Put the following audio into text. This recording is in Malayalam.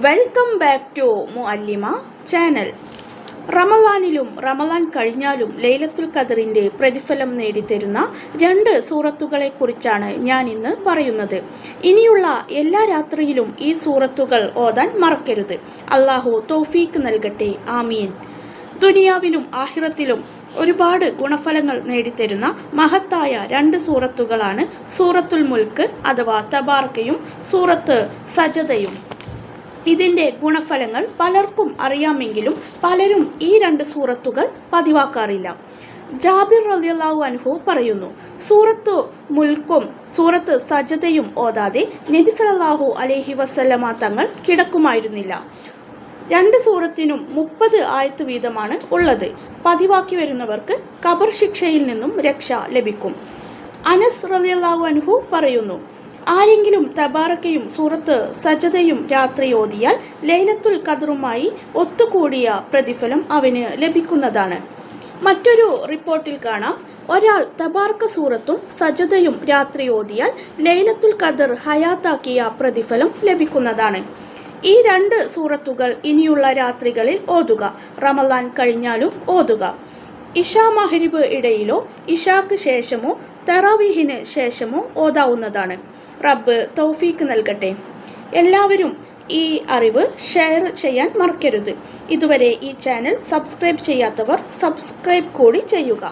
Welcome back to Muallima channel റമലാനിലും Ramadan കഴിഞ്ഞാലും ലൈലത്തുൽ ഖദറിന്റെ പ്രതിഫലം നേടിത്തരുന്ന രണ്ട് സൂറത്തുകളെ കുറിച്ചാണ് ഞാൻ ഇന്ന് പറയുന്നത്. ഇനിയുള്ള എല്ലാ രാത്രിയിലും ഈ സൂറത്തുകൾ ഓതാൻ മറക്കരുത്. അള്ളാഹു തോഫീക്ക് നൽകട്ടെ. ആമീൻ. ദുനിയാവിലും ആഹിറത്തിലും ഒരുപാട് ഗുണഫലങ്ങൾ നേടിത്തരുന്ന മഹത്തായ രണ്ട് സൂറത്തുകളാണ് സൂറത്തുൽ മുൽക്ക് അഥവാ തബാർക്കയും സൂറത്ത് സജതയും ഇതിന്റെ ഗുണഫലങ്ങൾ പലർക്കും അറിയാമെങ്കിലും പലരും ഈ രണ്ട് സൂറത്തുകൾ പതിവാക്കാറില്ല. ജാബിർ റളിയല്ലാഹു അൻഹു പറയുന്നു സൂറത്ത് മുൽക്കും സൂറത്ത് സജതയും ഓതാതെ നബി സല്ലല്ലാഹു അലൈഹി വസല്ലമ തങ്ങൾ കിടക്കുമായിരുന്നില്ല. രണ്ട് സൂറത്തിനും മുപ്പത് ആയത്ത് വീതമാണ് ഉള്ളത്. പതിവാക്കി വരുന്നവർക്ക് കബർ ശിക്ഷയിൽ നിന്നും രക്ഷ ലഭിക്കും. അനസ് റളിയല്ലാഹു അൻഹു പറയുന്നു ആരെങ്കിലും തബാറക്കയും സൂറത്ത് സജതയും രാത്രി ഓതിയാൽ ലൈലത്തുൽ ഖദറുമായി ഒത്തുകൂടിയ പ്രതിഫലം അവന് ലഭിക്കുന്നതാണ്. മറ്റൊരു റിപ്പോർട്ടിൽ കാണാം. ഒരാൾ തബാർക്ക സൂറത്തും സജതയും രാത്രി ഓതിയാൽ ലൈലത്തുൽ ഖദർ ഹയാത്താക്കിയ പ്രതിഫലം ലഭിക്കുന്നതാണ്. ഈ രണ്ട് സൂറത്തുകൾ ഇനിയുള്ള രാത്രികളിൽ ഓതുക. റമലാൻ കഴിഞ്ഞാലും ഓതുക. ഇഷാ മഹരിബ് ഇടയിലോ ഇഷാക്ക് ശേഷമോ തറാവീഹിന് ശേഷമോ ഓതാവുന്നതാണ്. റബ്ബ് തൗഫീക്ക് നൽകട്ടെ. എല്ലാവരും ഈ അറിവ് ഷെയർ ചെയ്യാൻ മറക്കരുത്. ഇതുവരെ ഈ ചാനൽ സബ്സ്ക്രൈബ് ചെയ്യാത്തവർ സബ്സ്ക്രൈബ് കൂടി ചെയ്യുക.